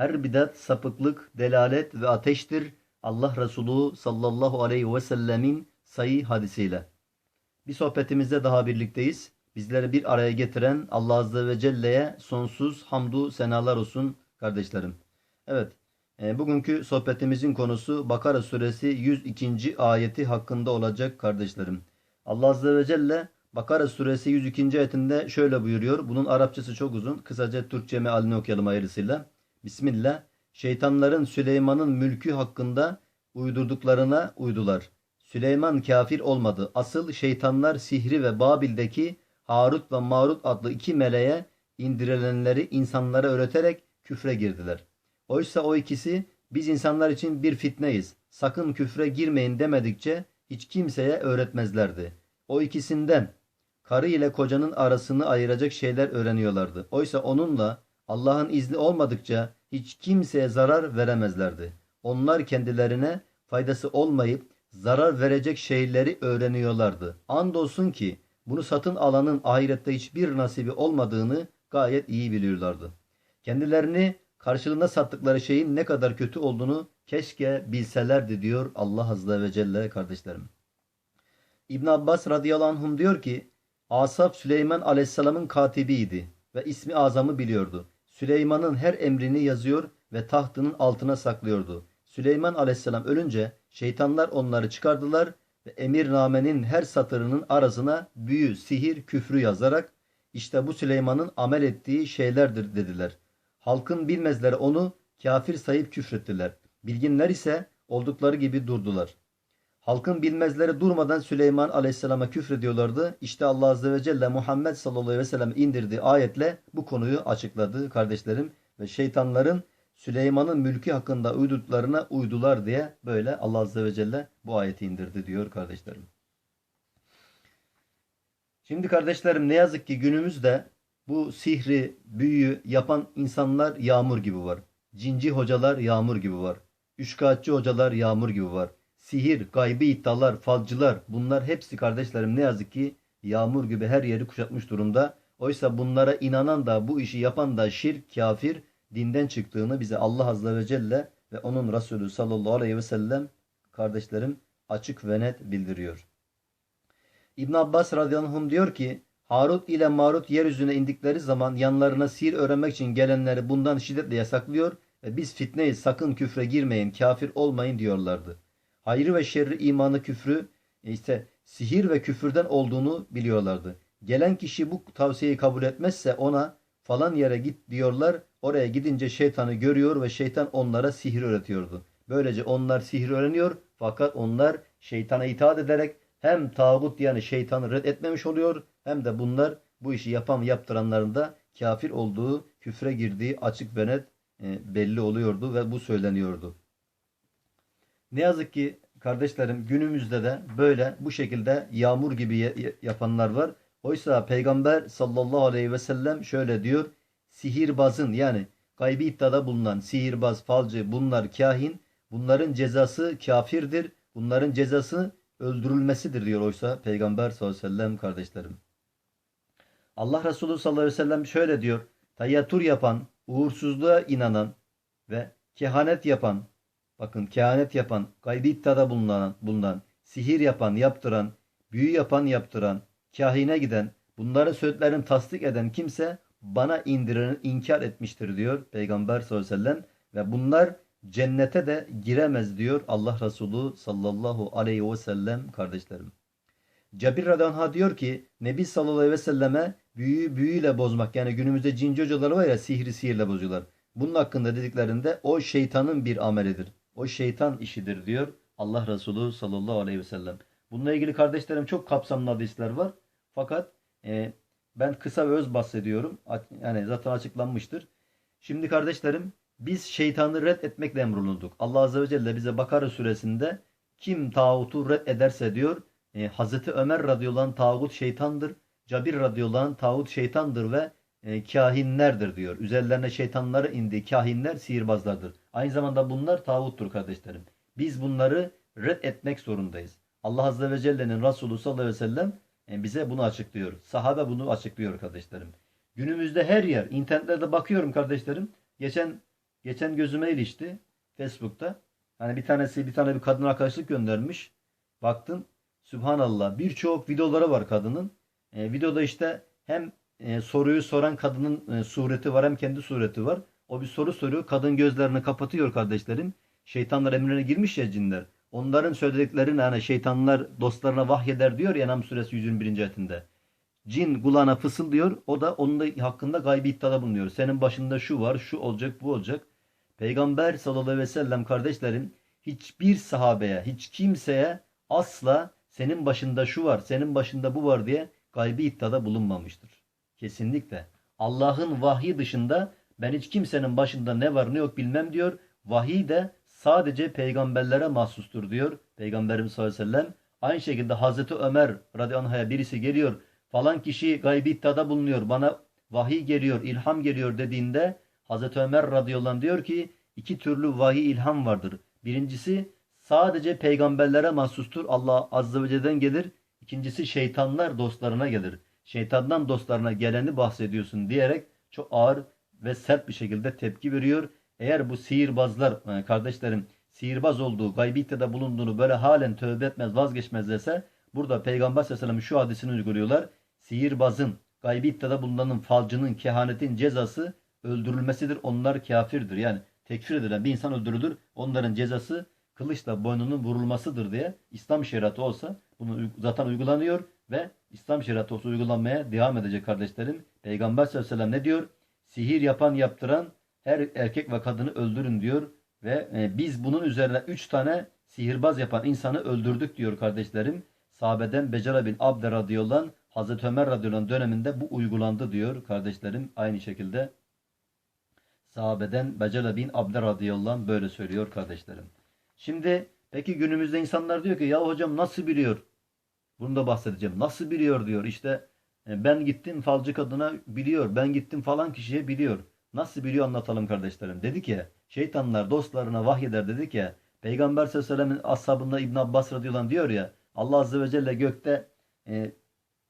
Her bidat sapıklık, delalet ve ateştir. Allah Resulü sallallahu aleyhi ve sellemin sayı hadisiyle. Bir sohbetimizde daha birlikteyiz. Bizleri bir araya getiren Allah Azze ve Celle'ye sonsuz hamdu senalar olsun kardeşlerim. Evet, e, bugünkü sohbetimizin konusu Bakara suresi 102. ayeti hakkında olacak kardeşlerim. Allah Azze ve Celle Bakara suresi 102. ayetinde şöyle buyuruyor. Bunun Arapçası çok uzun. Kısaca Türkçe mealini okuyalım ayrısıyla. Bismillah. Şeytanların Süleyman'ın mülkü hakkında uydurduklarına uydular. Süleyman kafir olmadı. Asıl şeytanlar sihri ve Babil'deki Harut ve Marut adlı iki meleğe indirilenleri insanlara öğreterek küfre girdiler. Oysa o ikisi biz insanlar için bir fitneyiz. Sakın küfre girmeyin demedikçe hiç kimseye öğretmezlerdi. O ikisinden karı ile kocanın arasını ayıracak şeyler öğreniyorlardı. Oysa onunla Allah'ın izni olmadıkça hiç kimseye zarar veremezlerdi. Onlar kendilerine faydası olmayıp zarar verecek şeyleri öğreniyorlardı. Andolsun ki bunu satın alanın ahirette hiçbir nasibi olmadığını gayet iyi biliyorlardı. Kendilerini karşılığında sattıkları şeyin ne kadar kötü olduğunu keşke bilselerdi diyor Allah Azze ve Celle kardeşlerim. İbn Abbas radıyallahu anhum diyor ki Asaf Süleyman aleyhisselamın katibiydi ve ismi azamı biliyordu. Süleyman'ın her emrini yazıyor ve tahtının altına saklıyordu. Süleyman aleyhisselam ölünce şeytanlar onları çıkardılar ve emirnamenin her satırının arasına büyü, sihir, küfrü yazarak işte bu Süleyman'ın amel ettiği şeylerdir dediler. Halkın bilmezleri onu kafir sayıp küfrettiler. Bilginler ise oldukları gibi durdular. Halkın bilmezleri durmadan Süleyman Aleyhisselam'a küfrediyorlardı. İşte Allah Azze ve Celle Muhammed sallallahu aleyhi ve sellem indirdiği ayetle bu konuyu açıkladı kardeşlerim. Ve şeytanların Süleyman'ın mülkü hakkında uyduklarına uydular diye böyle Allah Azze ve Celle bu ayeti indirdi diyor kardeşlerim. Şimdi kardeşlerim ne yazık ki günümüzde bu sihri, büyüyü yapan insanlar yağmur gibi var. Cinci hocalar yağmur gibi var. Üçkağıtçı hocalar yağmur gibi var sihir, gaybi iddialar, falcılar bunlar hepsi kardeşlerim ne yazık ki yağmur gibi her yeri kuşatmış durumda. Oysa bunlara inanan da bu işi yapan da şirk, kafir, dinden çıktığını bize Allah Azze ve Celle ve onun Resulü sallallahu aleyhi ve sellem kardeşlerim açık ve net bildiriyor. İbn Abbas radıyallahu anh diyor ki Harut ile Marut yeryüzüne indikleri zaman yanlarına sihir öğrenmek için gelenleri bundan şiddetle yasaklıyor ve biz fitneyiz sakın küfre girmeyin kafir olmayın diyorlardı hayrı ve şerri, imanı, küfrü e, işte sihir ve küfürden olduğunu biliyorlardı. Gelen kişi bu tavsiyeyi kabul etmezse ona falan yere git diyorlar. Oraya gidince şeytanı görüyor ve şeytan onlara sihir öğretiyordu. Böylece onlar sihir öğreniyor fakat onlar şeytana itaat ederek hem tağut yani şeytanı reddetmemiş oluyor hem de bunlar bu işi yapan yaptıranların da kafir olduğu, küfre girdiği açık ve net e, belli oluyordu ve bu söyleniyordu. Ne yazık ki kardeşlerim günümüzde de böyle bu şekilde yağmur gibi yapanlar var. Oysa Peygamber sallallahu aleyhi ve sellem şöyle diyor. Sihirbazın yani gaybi iddiada bulunan sihirbaz, falcı bunlar kahin. Bunların cezası kafirdir. Bunların cezası öldürülmesidir diyor oysa Peygamber sallallahu aleyhi ve sellem kardeşlerim. Allah Resulü sallallahu aleyhi ve sellem şöyle diyor. Tayyatur yapan, uğursuzluğa inanan ve kehanet yapan, Bakın kehanet yapan, gaybi iddiada bulunan, bulunan, sihir yapan, yaptıran, büyü yapan, yaptıran, kahine giden, bunların söğütlerini tasdik eden kimse bana indireni inkar etmiştir diyor Peygamber sallallahu aleyhi ve sellem. Ve bunlar cennete de giremez diyor Allah Resulü sallallahu aleyhi ve sellem kardeşlerim. Cabir radıyallahu diyor ki Nebi sallallahu aleyhi ve selleme büyüyü büyüyle bozmak yani günümüzde cinci hocaları var ya sihri sihirle bozuyorlar. Bunun hakkında dediklerinde o şeytanın bir amelidir. O şeytan işidir diyor Allah Resulü sallallahu aleyhi ve sellem. Bununla ilgili kardeşlerim çok kapsamlı hadisler var. Fakat e, ben kısa ve öz bahsediyorum. Yani zaten açıklanmıştır. Şimdi kardeşlerim Biz şeytanı red etmekle emrolunduk. Allah Azze ve Celle bize Bakara suresinde kim tağutu red ederse diyor e, Hazreti Ömer radıyallahu tağut şeytandır. Cabir radıyallahu tağut şeytandır ve e, kahinlerdir diyor. Üzerlerine şeytanları indi. Kahinler sihirbazlardır. Aynı zamanda bunlar tağuttur kardeşlerim. Biz bunları red etmek zorundayız. Allah Azze ve Celle'nin Resulü sallallahu aleyhi ve sellem e, bize bunu açıklıyor. Sahabe bunu açıklıyor kardeşlerim. Günümüzde her yer, internetlerde bakıyorum kardeşlerim. Geçen geçen gözüme ilişti Facebook'ta. Hani bir tanesi bir tane bir kadın arkadaşlık göndermiş. Baktım Sübhanallah birçok videoları var kadının. E, videoda işte hem e, soruyu soran kadının e, sureti var hem kendi sureti var. O bir soru soruyor. Kadın gözlerini kapatıyor kardeşlerim. Şeytanlar emrine girmiş ya cinler. Onların söylediklerini hani şeytanlar dostlarına vahyeder diyor ya Nam suresi 121. ayetinde. Cin kulağına fısıldıyor. O da onun da hakkında gaybi iddiada bulunuyor. Senin başında şu var, şu olacak, bu olacak. Peygamber sallallahu aleyhi ve sellem kardeşlerim hiçbir sahabeye, hiç kimseye asla senin başında şu var, senin başında bu var diye gaybi iddiada bulunmamıştır. Kesinlikle. Allah'ın vahyi dışında ben hiç kimsenin başında ne var ne yok bilmem diyor. Vahiy de sadece peygamberlere mahsustur diyor. Peygamberimiz sallallahu aleyhi ve sellem. Aynı şekilde Hazreti Ömer radıyallahu birisi geliyor. Falan kişi gaybi iddiada bulunuyor. Bana vahiy geliyor, ilham geliyor dediğinde Hazreti Ömer radıyallahu anh diyor ki iki türlü vahiy ilham vardır. Birincisi sadece peygamberlere mahsustur. Allah azze ve celle'den gelir. İkincisi şeytanlar dostlarına gelir. Şeytandan dostlarına geleni bahsediyorsun diyerek çok ağır ve sert bir şekilde tepki veriyor. Eğer bu sihirbazlar e, kardeşlerim sihirbaz olduğu, gaybi iddiada bulunduğunu böyle halen tövbe etmez, vazgeçmezlerse burada Peygamber sallallahu aleyhi ve sellem şu hadisini uyguluyorlar. Sihirbazın, gaybi iddiada bulunanın, falcının, kehanetin cezası öldürülmesidir. Onlar kafirdir. Yani tekfir edilen bir insan öldürülür. Onların cezası kılıçla boynunun vurulmasıdır diye İslam şeriatı olsa bunu zaten uygulanıyor ve İslam şeriatı olsa uygulanmaya devam edecek kardeşlerim. Peygamber sallallahu aleyhi ve sellem ne diyor? Sihir yapan yaptıran her erkek ve kadını öldürün diyor. Ve e, biz bunun üzerine üç tane sihirbaz yapan insanı öldürdük diyor kardeşlerim. Sahabeden Becara bin Abde radıyallahu Hazreti Ömer radıyallahu döneminde bu uygulandı diyor kardeşlerim. Aynı şekilde sahabeden Becala bin Abde radıyallahu böyle söylüyor kardeşlerim. Şimdi peki günümüzde insanlar diyor ki ya hocam nasıl biliyor? Bunu da bahsedeceğim. Nasıl biliyor diyor. İşte ben gittim falcı kadına biliyor. Ben gittim falan kişiye biliyor. Nasıl biliyor anlatalım kardeşlerim. Dedi ki şeytanlar dostlarına vahyeder dedi ki Peygamber sallallahu aleyhi ve sellem'in ashabında İbn Abbas radıyallahu diyor ya Allah azze ve celle gökte e,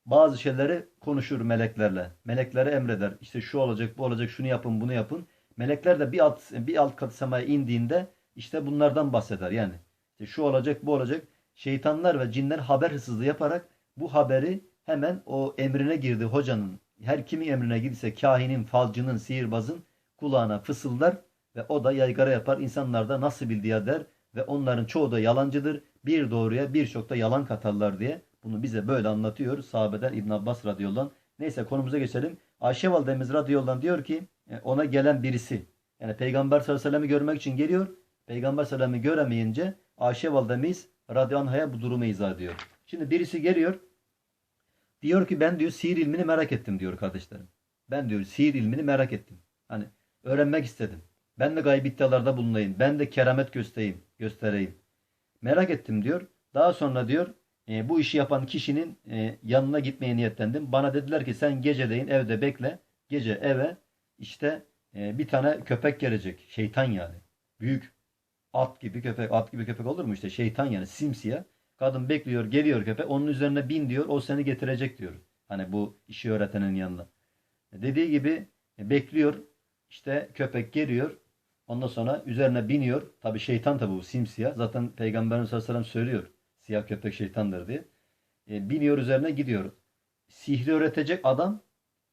bazı şeyleri konuşur meleklerle. Meleklere emreder. İşte şu olacak, bu olacak, şunu yapın, bunu yapın. Melekler de bir alt bir alt kat semaya indiğinde işte bunlardan bahseder. Yani işte şu olacak, bu olacak. Şeytanlar ve cinler haber hırsızlığı yaparak bu haberi hemen o emrine girdi hocanın. Her kimin emrine girse kahinin, falcının, sihirbazın kulağına fısıldar ve o da yaygara yapar. İnsanlar da nasıl bildi ya der ve onların çoğu da yalancıdır. Bir doğruya birçok da yalan katarlar diye bunu bize böyle anlatıyor sahabeden İbn Abbas radıyallahu anh. Neyse konumuza geçelim. Ayşe validemiz radıyallahu anh diyor ki e, ona gelen birisi yani Peygamber sallallahu aleyhi ve sellem'i görmek için geliyor. Peygamber sallallahu aleyhi ve sellem'i göremeyince Ayşe validemiz radıyallahu anh'a bu durumu izah ediyor. Şimdi birisi geliyor diyor ki ben diyor sihir ilmini merak ettim diyor kardeşlerim. Ben diyor sihir ilmini merak ettim. Hani öğrenmek istedim. Ben de gayb iddialarda bulunayım. Ben de keramet göstereyim. göstereyim. Merak ettim diyor. Daha sonra diyor e, bu işi yapan kişinin e, yanına gitmeye niyetlendim. Bana dediler ki sen geceleyin evde bekle. Gece eve işte e, bir tane köpek gelecek. Şeytan yani. Büyük at gibi köpek. At gibi köpek olur mu işte? Şeytan yani simsiyah. Kadın bekliyor geliyor köpek. Onun üzerine bin diyor. O seni getirecek diyor. Hani bu işi öğretenin yanına. Dediği gibi e, bekliyor. İşte köpek geliyor. Ondan sonra üzerine biniyor. Tabi şeytan tabi bu simsiyah. Zaten Peygamberimiz sallallahu aleyhi ve sellem söylüyor. Siyah köpek şeytandır diye. E, biniyor üzerine gidiyor. Sihri öğretecek adam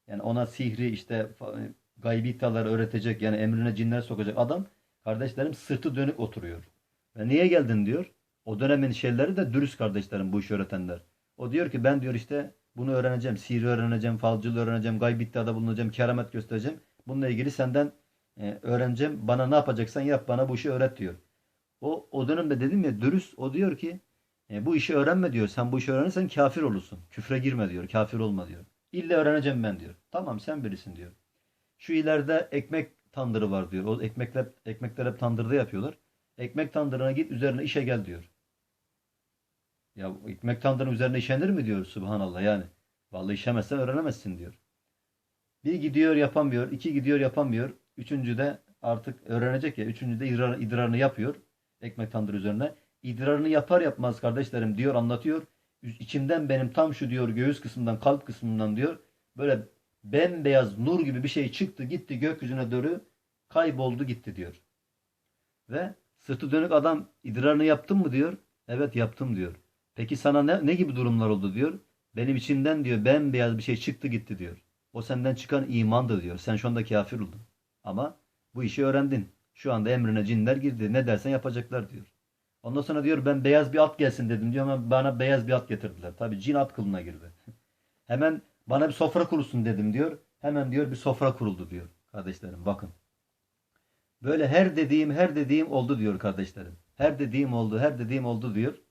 yani ona sihri işte gaybi iddiaları öğretecek yani emrine cinler sokacak adam kardeşlerim sırtı dönük oturuyor. Ve niye geldin diyor. O dönemin şeyleri de dürüst kardeşlerim bu işi öğretenler. O diyor ki ben diyor işte bunu öğreneceğim. Sihri öğreneceğim, falcılığı öğreneceğim, gayb iddiada bulunacağım, keramet göstereceğim. Bununla ilgili senden e, öğreneceğim. Bana ne yapacaksan yap bana bu işi öğret diyor. O, o dönemde dedim ya dürüst o diyor ki e, bu işi öğrenme diyor. Sen bu işi öğrenirsen kafir olursun. Küfre girme diyor. Kafir olma diyor. İlle öğreneceğim ben diyor. Tamam sen birisin diyor. Şu ileride ekmek tandırı var diyor. O ekmekler, ekmekler hep tandırda yapıyorlar. Ekmek tandırına git üzerine işe gel diyor. Ya ekmek tandırının üzerine işenir mi diyor Subhanallah yani. Vallahi işemezsen öğrenemezsin diyor. Bir gidiyor yapamıyor, iki gidiyor yapamıyor. Üçüncü de artık öğrenecek ya. Üçüncü de idrar, idrarını yapıyor. Ekmek tandır üzerine. İdrarını yapar yapmaz kardeşlerim diyor anlatıyor. İçimden benim tam şu diyor göğüs kısmından kalp kısmından diyor. Böyle bembeyaz nur gibi bir şey çıktı gitti gökyüzüne doğru kayboldu gitti diyor. Ve sırtı dönük adam idrarını yaptın mı diyor. Evet yaptım diyor. Peki sana ne, ne gibi durumlar oldu diyor. Benim içimden diyor bembeyaz bir şey çıktı gitti diyor. O senden çıkan imandı diyor. Sen şu anda kafir oldun. Ama bu işi öğrendin. Şu anda emrine cinler girdi. Ne dersen yapacaklar diyor. Ondan sonra diyor ben beyaz bir at gelsin dedim diyor ama bana beyaz bir at getirdiler. Tabi cin at kılına girdi. Hemen bana bir sofra kurulsun dedim diyor. Hemen diyor bir sofra kuruldu diyor. Kardeşlerim bakın. Böyle her dediğim her dediğim oldu diyor kardeşlerim. Her dediğim oldu her dediğim oldu diyor.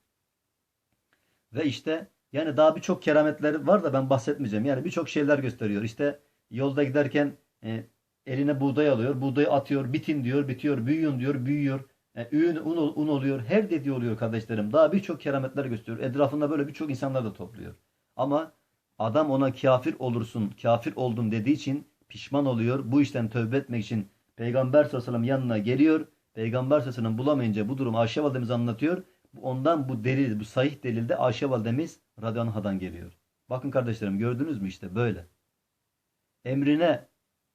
Ve işte yani daha birçok kerametler var da ben bahsetmeyeceğim. Yani birçok şeyler gösteriyor. İşte yolda giderken e, eline buğday alıyor. Buğdayı atıyor. Bitin diyor. Bitiyor. Büyüyün diyor. Büyüyor. E, ün, un, un oluyor. Her dediği oluyor kardeşlerim. Daha birçok kerametler gösteriyor. Etrafında böyle birçok insanlar da topluyor. Ama adam ona kafir olursun, kafir oldun dediği için pişman oluyor. Bu işten tövbe etmek için Peygamber sallallahu aleyhi ve sellem yanına geliyor. Peygamber sallallahu aleyhi ve sellem bulamayınca bu durumu Ayşe validemiz anlatıyor. Ondan bu delil, bu sahih delilde Ayşe validemiz radıyallahu geliyor. Bakın kardeşlerim gördünüz mü işte böyle. Emrine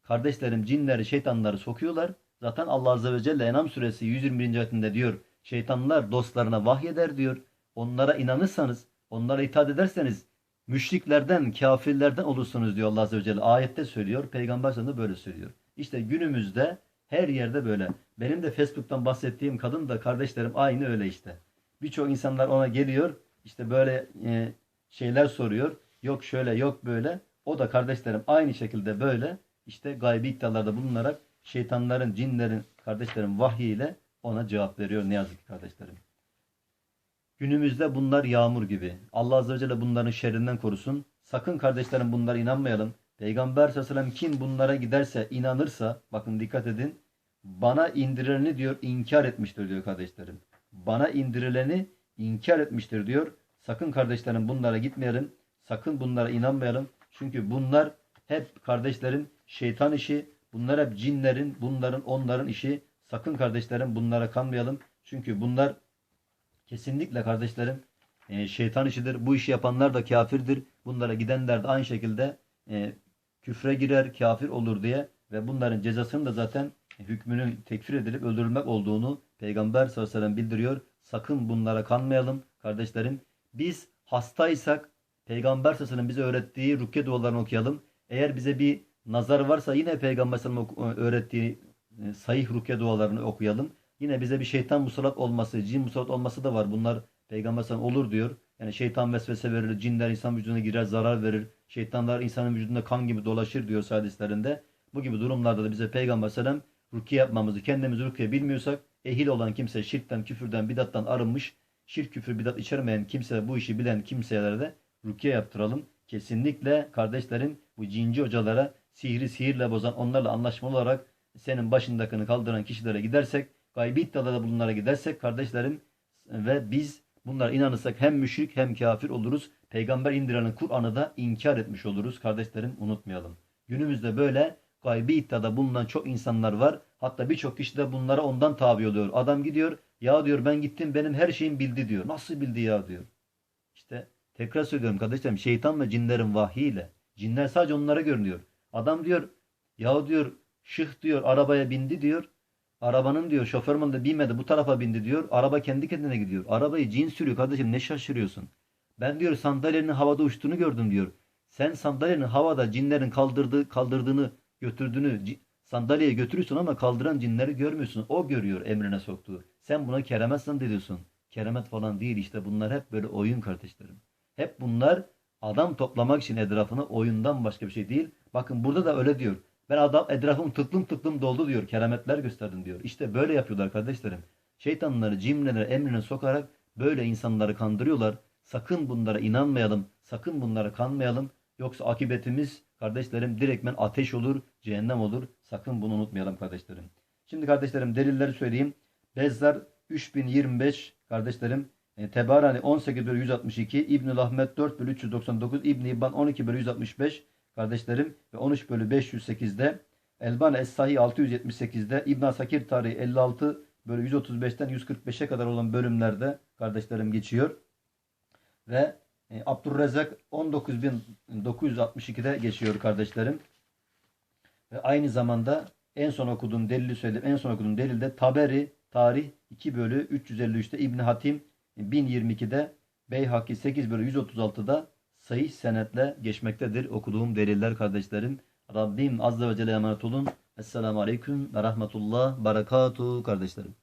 kardeşlerim cinleri, şeytanları sokuyorlar. Zaten Allah azze ve celle Enam suresi 121. ayetinde diyor. Şeytanlar dostlarına vahyeder diyor. Onlara inanırsanız, onlara itaat ederseniz müşriklerden, kafirlerden olursunuz diyor Allah azze ve celle. Ayette söylüyor. Peygamber sana böyle söylüyor. İşte günümüzde her yerde böyle. Benim de Facebook'tan bahsettiğim kadın da kardeşlerim aynı öyle işte. Birçok insanlar ona geliyor. işte böyle e, şeyler soruyor. Yok şöyle yok böyle. O da kardeşlerim aynı şekilde böyle işte gaybi iddialarda bulunarak şeytanların, cinlerin, kardeşlerim vahyiyle ona cevap veriyor ne yazık ki kardeşlerim. Günümüzde bunlar yağmur gibi. Allah Azze ve Celle bunların şerrinden korusun. Sakın kardeşlerim bunlara inanmayalım. Peygamber sallallahu aleyhi ve sellem kim bunlara giderse inanırsa bakın dikkat edin. Bana indirileni diyor inkar etmiştir diyor kardeşlerim. Bana indirileni inkar etmiştir diyor. Sakın kardeşlerim bunlara gitmeyelim. Sakın bunlara inanmayalım. Çünkü bunlar hep kardeşlerin şeytan işi. Bunlar hep cinlerin, bunların, onların işi. Sakın kardeşlerim bunlara kanmayalım. Çünkü bunlar kesinlikle kardeşlerim e, şeytan işidir. Bu işi yapanlar da kafirdir. Bunlara gidenler de aynı şekilde e, küfre girer, kafir olur diye ve bunların cezasının da zaten hükmünün tekfir edilip öldürülmek olduğunu Peygamber sallallahu aleyhi ve sellem bildiriyor. Sakın bunlara kanmayalım kardeşlerim. Biz hastaysak Peygamber sallallahu aleyhi ve sellem bize öğrettiği rukiye dualarını okuyalım. Eğer bize bir nazar varsa yine Peygamber sallallahu aleyhi ve sellem öğrettiği e, sahih rukiye dualarını okuyalım. Yine bize bir şeytan musallat olması, cin musallat olması da var. Bunlar Peygamber sallallahu olur diyor. Yani şeytan vesvese verir, cinler insan vücuduna girer, zarar verir. Şeytanlar insanın vücudunda kan gibi dolaşır diyor hadislerinde. Bu gibi durumlarda da bize Peygamber sallallahu rukiye yapmamızı, kendimizi rukiye bilmiyorsak ehil olan kimse şirkten, küfürden, bidattan arınmış, şirk, küfür, bidat içermeyen kimse, bu işi bilen kimselere de rukiye yaptıralım. Kesinlikle kardeşlerin bu cinci hocalara sihri sihirle bozan, onlarla anlaşmalı olarak senin başındakini kaldıran kişilere gidersek, gaybi iddialarda bunlara gidersek kardeşlerim ve biz bunlara inanırsak hem müşrik hem kafir oluruz. Peygamber indirenin Kur'an'ı da inkar etmiş oluruz. Kardeşlerim unutmayalım. Günümüzde böyle gaybi iddiada bulunan çok insanlar var. Hatta birçok kişi de bunlara ondan tabi oluyor. Adam gidiyor ya diyor ben gittim benim her şeyim bildi diyor. Nasıl bildi ya diyor. İşte tekrar söylüyorum kardeşlerim şeytan ve cinlerin vahyiyle. Cinler sadece onlara görünüyor. Adam diyor ya diyor şıh diyor arabaya bindi diyor. Arabanın diyor şoförman da binmedi bu tarafa bindi diyor. Araba kendi kendine gidiyor. Arabayı cin sürüyor kardeşim ne şaşırıyorsun. Ben diyor sandalyenin havada uçtuğunu gördüm diyor. Sen sandalyenin havada cinlerin kaldırdığı, kaldırdığını götürdüğünü sandalyeye götürüyorsun ama kaldıran cinleri görmüyorsun. O görüyor emrine soktuğu. Sen buna keremet zannediyorsun. Keremet falan değil işte bunlar hep böyle oyun kardeşlerim. Hep bunlar adam toplamak için etrafına oyundan başka bir şey değil. Bakın burada da öyle diyor. Ben adam etrafım tıklım tıklım doldu diyor. Kerametler gösterdim diyor. İşte böyle yapıyorlar kardeşlerim. Şeytanları cimlere emrine sokarak böyle insanları kandırıyorlar. Sakın bunlara inanmayalım. Sakın bunlara kanmayalım. Yoksa akibetimiz kardeşlerim direktmen ateş olur, cehennem olur. Sakın bunu unutmayalım kardeşlerim. Şimdi kardeşlerim delilleri söyleyeyim. Bezzar 3025 kardeşlerim. E, Tebarani 18 bölü 162, İbnül Ahmet 4 bölü 399, İbn İbban 12 bölü 165 kardeşlerim ve 13 bölü 508'de Elban Es-Sahih 678'de İbn Sakir tarihi 56 bölü 135'ten 145'e kadar olan bölümlerde kardeşlerim geçiyor. Ve e, Abdurrezzak 19962'de geçiyor kardeşlerim. Ve aynı zamanda en son okuduğum delili söyledim. En son okuduğum delilde Taberi tarih 2 bölü 353'te İbn Hatim 1022'de Beyhaki 8 bölü 136'da sahih senetle geçmektedir okuduğum deliller kardeşlerim. Rabbim Azze ve Celle emanet olun. Esselamu Aleyküm ve Rahmetullah Berekatuhu kardeşlerim.